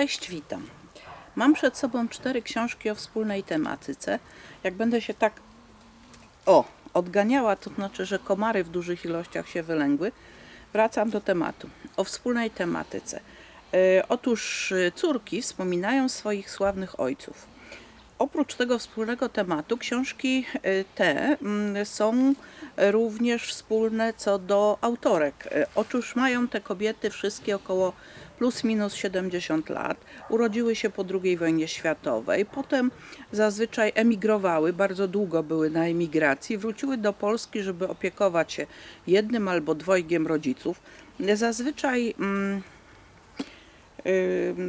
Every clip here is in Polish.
Cześć, witam. Mam przed sobą cztery książki o wspólnej tematyce. Jak będę się tak o, odganiała, to znaczy, że komary w dużych ilościach się wylęgły. Wracam do tematu. O wspólnej tematyce. E, otóż e, córki wspominają swoich sławnych ojców. Oprócz tego wspólnego tematu, książki e, te mm, są również wspólne co do autorek. E, Otóż mają te kobiety wszystkie około plus minus 70 lat. Urodziły się po II wojnie światowej, potem zazwyczaj emigrowały, bardzo długo były na emigracji, wróciły do Polski, żeby opiekować się jednym albo dwojgiem rodziców. Zazwyczaj mm,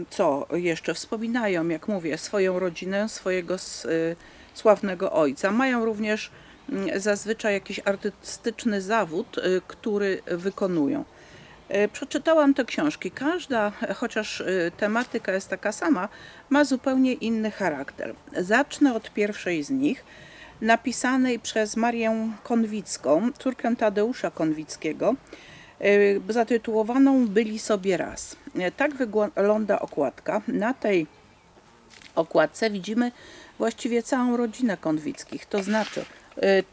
co jeszcze wspominają, jak mówię, swoją rodzinę, swojego y, sławnego ojca. Mają również mm, zazwyczaj jakiś artystyczny zawód, y, który wykonują. Y, Przeczytałam te książki. Każda, chociaż tematyka jest taka sama, ma zupełnie inny charakter. Zacznę od pierwszej z nich, napisanej przez Marię Konwicką, córkę Tadeusza Konwickiego, zatytułowaną Byli sobie raz. Y, Tak wygląda okładka. Na tej okładce widzimy właściwie całą rodzinę Konwickich. To znaczy, y,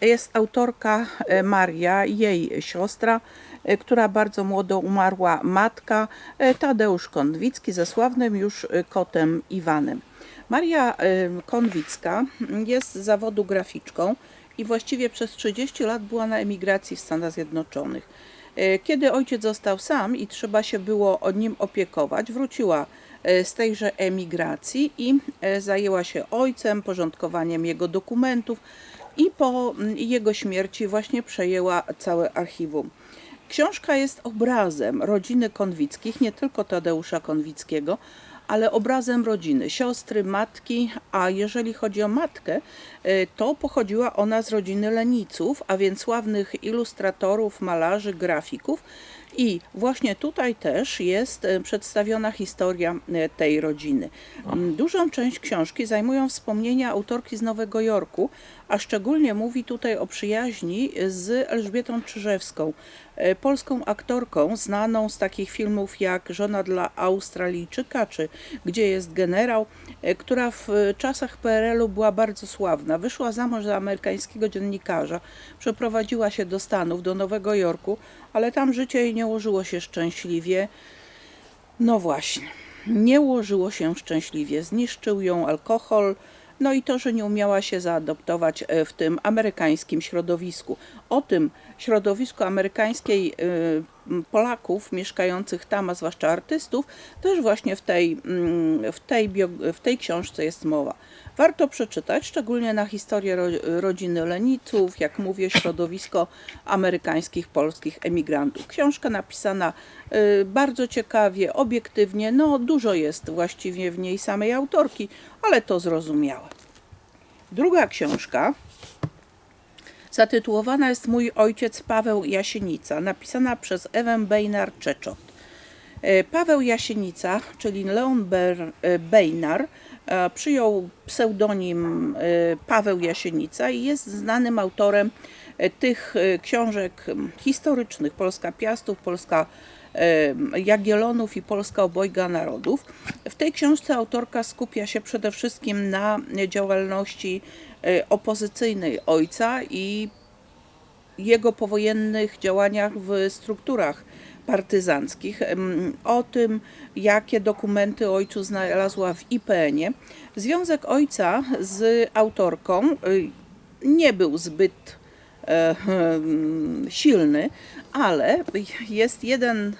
jest autorka y, Maria, jej siostra, y, która bardzo młodo umarła, matka y, Tadeusz Konwicki ze sławnym już y, kotem Iwanem. Maria y, Konwicka jest z zawodu graficzką i właściwie przez 30 lat była na emigracji w Stanach Zjednoczonych. E, Kiedy ojciec został sam i trzeba się było o nim opiekować, wróciła e, z tejże emigracji i e, zajęła się ojcem, porządkowaniem jego dokumentów i po jego śmierci właśnie przejęła całe archiwum. Książka jest obrazem rodziny Konwickich, nie tylko Tadeusza Konwickiego, ale obrazem rodziny, siostry, matki, a jeżeli chodzi o matkę, y, to pochodziła ona z rodziny Leniców, a więc sławnych ilustratorów, malarzy, grafików. I właśnie tutaj też jest y, przedstawiona historia y, tej rodziny. Mm, Dużą część książki zajmują wspomnienia autorki z Nowego Jorku, a szczególnie mówi tutaj o przyjaźni z Elżbietą Czyżewską, e, polską aktorką znaną z takich filmów jak Żona dla Australijczyka czy Gdzie jest generał, e, która w e, czasach PRL-u była bardzo sławna. Wyszła za mąż za amerykańskiego dziennikarza, przeprowadziła się do Stanów, do Nowego Jorku, ale tam życie jej nie ułożyło się szczęśliwie. No właśnie, nie ułożyło się szczęśliwie. Zniszczył ją alkohol, no i to, że nie umiała się zaadoptować e, w tym amerykańskim środowisku. O tym środowisku amerykańskiej e, Polaków mieszkających tam, a zwłaszcza artystów, też właśnie w tej, mm, w tej, w tej książce jest mowa. Warto przeczytać, szczególnie na historię ro, rodziny Leniców, jak mówię, środowisko amerykańskich, polskich emigrantów. Książka napisana y, bardzo ciekawie, obiektywnie, no dużo jest właściwie w niej samej autorki, ale to zrozumiałe. Druga książka zatytułowana jest Mój ojciec Paweł Jasienica, napisana przez Ewę Bejnar-Czeczot. E, Paweł Jasienica, czyli Leon e, Bejnar, e, przyjął pseudonim Paweł Jasienica i jest znanym autorem tych książek historycznych Polska Piastów, Polska Jagiellonów i Polska Obojga Narodów. W tej książce autorka skupia się przede wszystkim na działalności opozycyjnej ojca i jego powojennych działaniach w strukturach partyzanckich, o tym, jakie dokumenty ojcu znalazła w IPN-ie. Związek ojca z autorką y, nie był zbyt e, em, silny, ale jest jeden,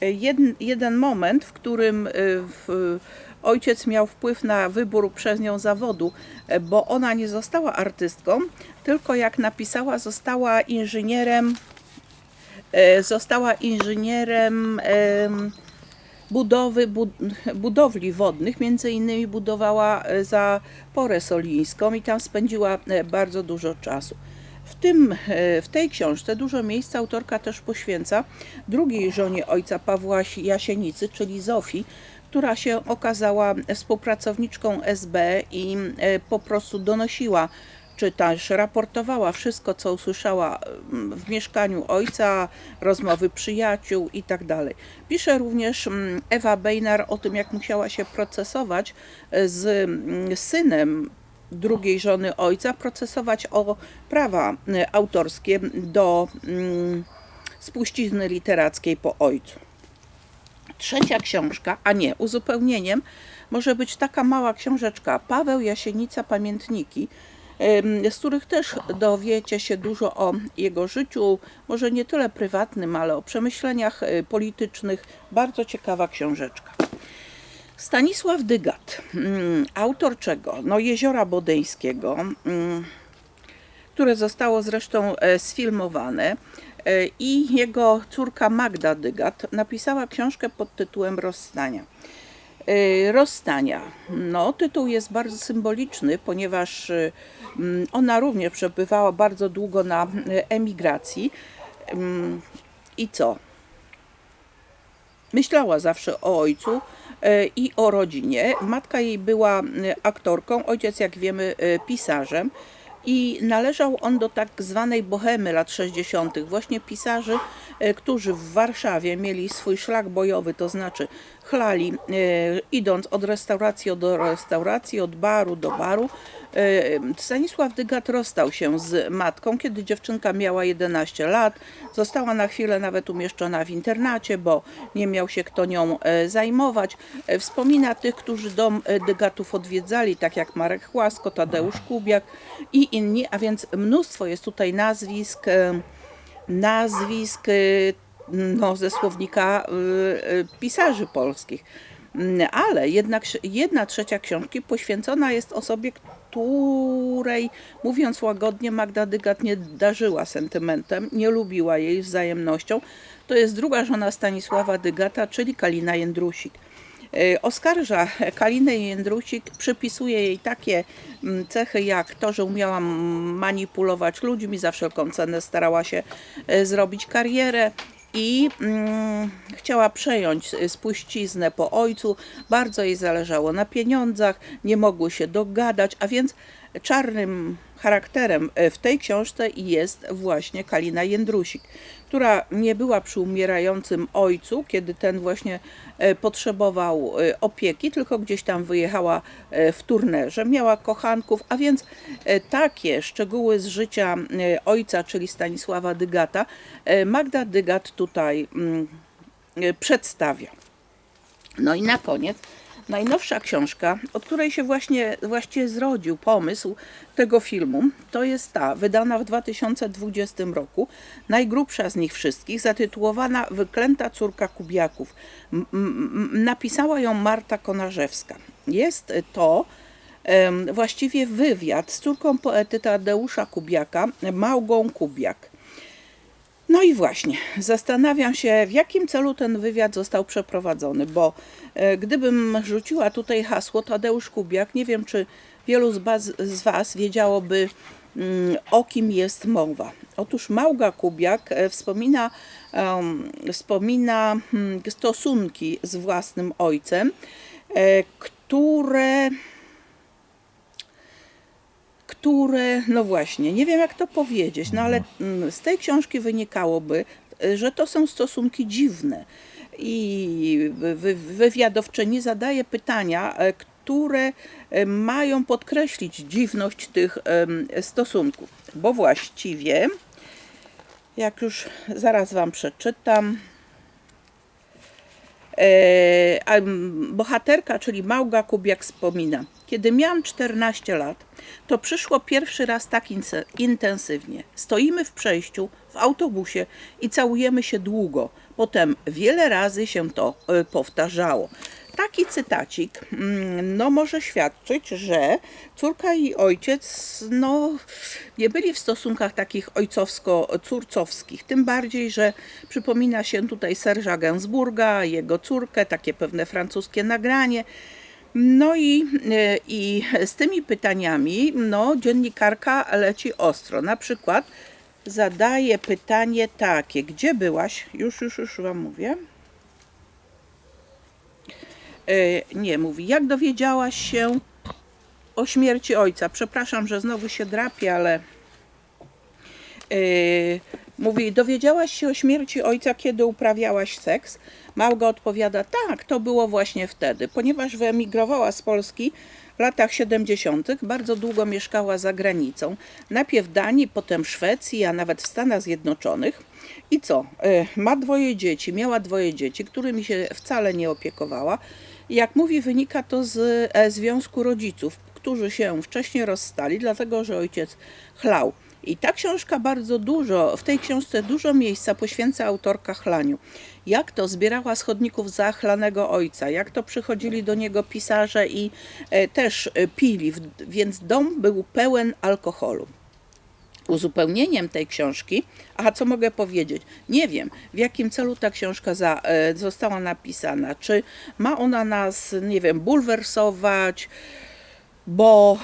jeden, jeden moment, w którym y, w, ojciec miał wpływ na wybór przez nią zawodu, e, bo ona nie została artystką, tylko jak napisała, została inżynierem, e, została inżynierem em, budowy, bud, budowli wodnych, między innymi budowała e, za Porę Solińską i tam spędziła bardzo dużo czasu. W, tym, w tej książce dużo miejsca autorka też poświęca drugiej żonie ojca Pawła Jasienicy, czyli Zofii, która się okazała współpracowniczką SB i e, po prostu donosiła czy też raportowała wszystko, co usłyszała mm, w mieszkaniu ojca, rozmowy przyjaciół i tak. Pisze również mm, Ewa Bejnar o tym, jak musiała się procesować e, z mm, synem drugiej żony ojca, procesować o prawa e, autorskie do spuścizny literackiej po ojcu. Trzecia książka, a nie, uzupełnieniem może być taka mała książeczka Paweł Jasienica Pamiętniki, z których też dowiecie się dużo o jego życiu, może nie tyle prywatnym, ale o przemyśleniach e, politycznych. Bardzo ciekawa książeczka. Stanisław Dygat, mm, autor czego? No Jeziora Bodeńskiego, mm, które zostało zresztą e, sfilmowane. E, I jego córka Magda Dygat napisała książkę pod tytułem Rozstania. E, Rozstania. No, tytuł jest bardzo symboliczny, ponieważ mm, ona również przebywała bardzo długo na e, emigracji. Mm, I co? Myślała zawsze o ojcu i o rodzinie. Matka jej była aktorką, ojciec, jak wiemy, pisarzem. I należał on do tak zwanej bohemy lat 60., właśnie pisarzy, e, którzy w Warszawie mieli swój szlak bojowy, to znaczy chlali, e, idąc od restauracji do restauracji, od baru do baru. E, Stanisław Dygat rozstał się z matką, kiedy dziewczynka miała 11 lat. Została na chwilę nawet umieszczona w internacie, bo nie miał się kto nią e, zajmować. Wspomina tych, którzy dom Dygatów odwiedzali, tak jak Marek Chłasko, Tadeusz Kubiak i inni, a więc mnóstwo jest tutaj nazwisk, nazwisk no, ze słownika e, e, pisarzy polskich. Mm, Ale jednak jedna trzecia książki poświęcona jest osobie, której, mówiąc łagodnie, Magda Dygat nie darzyła sentymentem, nie lubiła jej wzajemnością. To jest druga żona Stanisława Dygata, czyli Kalina Jędrusik. E, Oskarża Kalinę Jędrusik, przypisuje jej takie mm, cechy jak to, że umiała manipulować ludźmi, za wszelką cenę starała się zrobić karierę i mm, chciała przejąć e, spuściznę po ojcu. Bardzo jej zależało na pieniądzach, nie mogły się dogadać, a więc czarnym charakterem e, w tej książce jest właśnie Kalina Jędrusik, która nie była przy umierającym ojcu, kiedy ten właśnie e, potrzebował e, opieki, tylko gdzieś tam wyjechała w turnerze, miała kochanków, a więc takie szczegóły z życia ojca, czyli Stanisława Dygata, Magda Dygat tutaj mm, przedstawia. No i na koniec najnowsza książka, od której się właśnie, właściwie zrodził pomysł tego filmu, to jest ta, wydana w 2020 roku, najgrubsza z nich wszystkich, zatytułowana Wyklęta córka Kubiaków. M- napisała ją Marta Konarzewska. Jest to właściwie wywiad z córką poety Tadeusza Kubiaka, Małgą Kubiak. No i właśnie, zastanawiam się, w jakim celu ten wywiad został przeprowadzony, bo e, gdybym rzuciła tutaj hasło Tadeusz Kubiak, nie wiem, czy wielu z, baz, z Was wiedziałoby, mm, o kim jest mowa. Otóż Małga Kubiak e, wspomina, wspomina hmm, stosunki z własnym ojcem, e, które które, no właśnie, nie wiem jak to powiedzieć, no ale mm, z tej książki wynikałoby, y, że to są stosunki dziwne. I wy- wy- wywiadowczyni zadaje pytania, e, które e, mają podkreślić dziwność tych stosunków. Bo właściwie, jak już zaraz Wam przeczytam, E, bohaterka, czyli Małga Kubiak wspomina. Kiedy miałam 14 lat, to przyszło pierwszy raz tak intensywnie. Stoimy w przejściu, w autobusie i całujemy się długo. Potem wiele razy się to e, powtarzało. Taki cytacik mm, no, może świadczyć, że córka i ojciec no, nie byli w stosunkach takich ojcowsko-córcowskich. Tym bardziej, że przypomina się tutaj Serża Gainsbourga, jego córkę, takie pewne francuskie nagranie. No i, e, i z tymi pytaniami no, dziennikarka leci ostro. Na przykład zadaje pytanie takie, gdzie byłaś? Już, już, już Wam mówię. E, nie, mówi, jak dowiedziałaś się o śmierci ojca. Przepraszam, że znowu się drapię, ale Yy, mówi, dowiedziałaś się o śmierci ojca, kiedy uprawiałaś seks? Małga odpowiada, tak, to było właśnie wtedy. Ponieważ wyemigrowała z Polski w latach 70., bardzo długo mieszkała za granicą. Najpierw w Danii, potem w Szwecji, a nawet w Stanach Zjednoczonych. I co? Yy, ma dwoje dzieci, miała dwoje dzieci, którymi się wcale nie opiekowała. Jak mówi, wynika to z e, związku rodziców, którzy się wcześniej rozstali, dlatego że ojciec chlał. I ta książka bardzo dużo, w tej książce dużo miejsca poświęca autorka chlaniu. Jak to zbierała z chodników zachlanego ojca, jak to przychodzili do niego pisarze i e, też e, pili, więc dom był pełen alkoholu. Uzupełnieniem tej książki, a co mogę powiedzieć? Nie wiem, w jakim celu ta książka za, e, została napisana. Czy ma ona nas, nie wiem, bulwersować, bo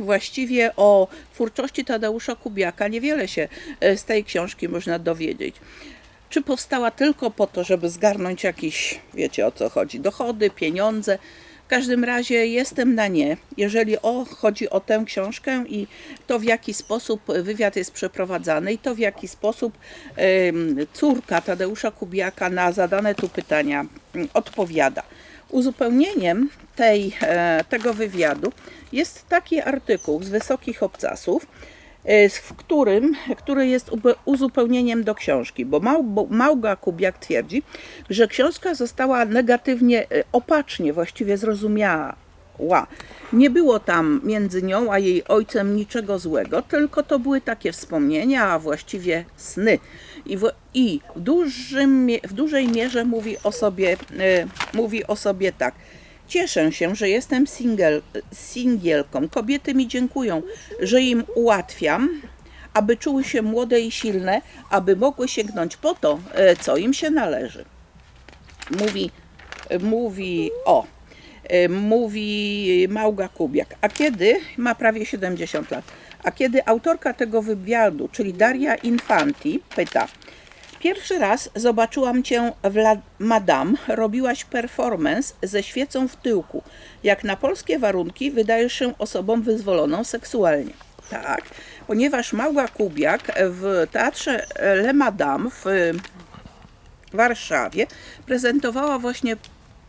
właściwie o twórczości Tadeusza Kubiaka niewiele się e, z tej książki można dowiedzieć. Czy powstała tylko po to, żeby zgarnąć jakieś, wiecie o co chodzi, dochody, pieniądze? W każdym razie jestem na nie, jeżeli o, chodzi o tę książkę i to w jaki sposób wywiad jest przeprowadzany i to w jaki sposób córka Tadeusza Kubiaka na zadane tu pytania mm, odpowiada. Uzupełnieniem tej, e, tego wywiadu jest taki artykuł z Wysokich Obcasów, e, w którym, który jest uzupełnieniem do książki, bo Małga Kubiak twierdzi, że książka została negatywnie, e, opacznie właściwie zrozumiała. Nie było tam między nią a jej ojcem niczego złego, tylko to były takie wspomnienia, a właściwie sny. I w, i w, dużym, w dużej mierze mówi o sobie, e, mówi o sobie tak. Cieszę się, że jestem singiel, singielką. Kobiety mi dziękują, że im ułatwiam, aby czuły się młode i silne, aby mogły sięgnąć po to, e, co im się należy. Mówi, mówi o, e, mówi Małga Kubiak. A kiedy, ma prawie 70 lat, a kiedy autorka tego wywiadu, czyli Daria Infanti, pyta, Pierwszy raz zobaczyłam cię w La Madame. Robiłaś performance ze świecą w tyłku. Jak na polskie warunki wydajesz się osobą wyzwoloną seksualnie. Tak, ponieważ Małga Kubiak w teatrze Le Madame w Warszawie prezentowała właśnie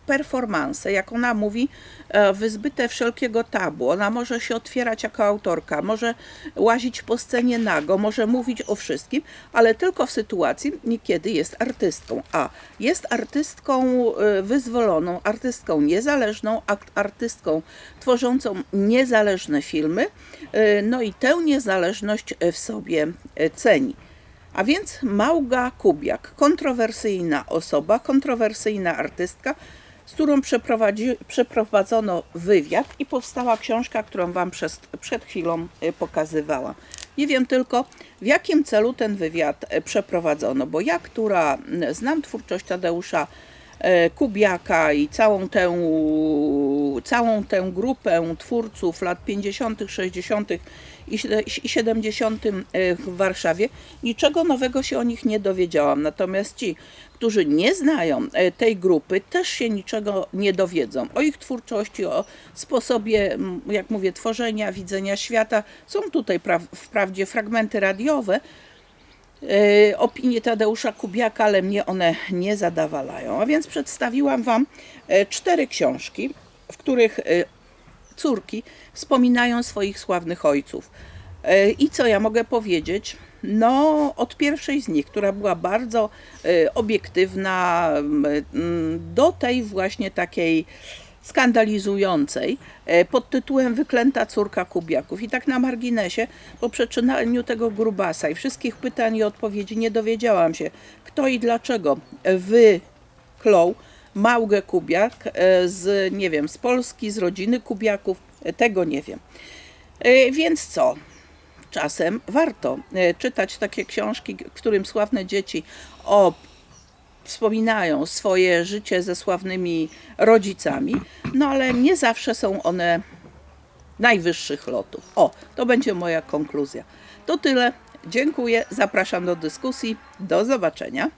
performance, jak ona mówi, e, wyzbyte wszelkiego tabu. Ona może się otwierać jako autorka, może łazić po scenie nago, może mówić o wszystkim, ale tylko w sytuacji, kiedy jest artystką. A jest artystką e, wyzwoloną, artystką niezależną, artystką tworzącą niezależne filmy, e, no i tę niezależność w sobie ceni. A więc Małga Kubiak, kontrowersyjna osoba, kontrowersyjna artystka, z którą przeprowadzono wywiad i powstała książka, którą Wam przez, przed chwilą y, pokazywałam. Nie wiem tylko, w jakim celu ten wywiad y, przeprowadzono, bo ja, która znam twórczość Tadeusza e, Kubiaka i całą tę, całą tę grupę twórców lat 50., 60. i siedem- i 70. e, w Warszawie, niczego nowego się o nich nie dowiedziałam. Natomiast ci, którzy nie znają e, tej grupy, też się niczego nie dowiedzą. O ich twórczości, o sposobie, jak mówię, tworzenia, widzenia świata. Są tutaj pra- wprawdzie fragmenty radiowe, e, opinie Tadeusza Kubiaka, ale mnie one nie zadawalają. A więc przedstawiłam Wam e, cztery książki, w których e, córki wspominają swoich sławnych ojców. E, I co ja mogę powiedzieć? No, od pierwszej z nich, która była bardzo e, obiektywna, do tej właśnie takiej skandalizującej e, pod tytułem Wyklęta córka Kubiaków. I tak na marginesie, po przeczytaniu tego grubasa i wszystkich pytań i odpowiedzi nie dowiedziałam się, kto i dlaczego wyklął Małgę Kubiak e, z, nie wiem, z Polski, z rodziny Kubiaków, e, tego nie wiem. Więc co? Czasem warto czytać takie książki, w którym sławne dzieci o wspominają swoje życie ze sławnymi rodzicami, no ale nie zawsze są one najwyższych lotów. O, to będzie moja konkluzja. To tyle. Dziękuję, zapraszam do dyskusji. Do zobaczenia.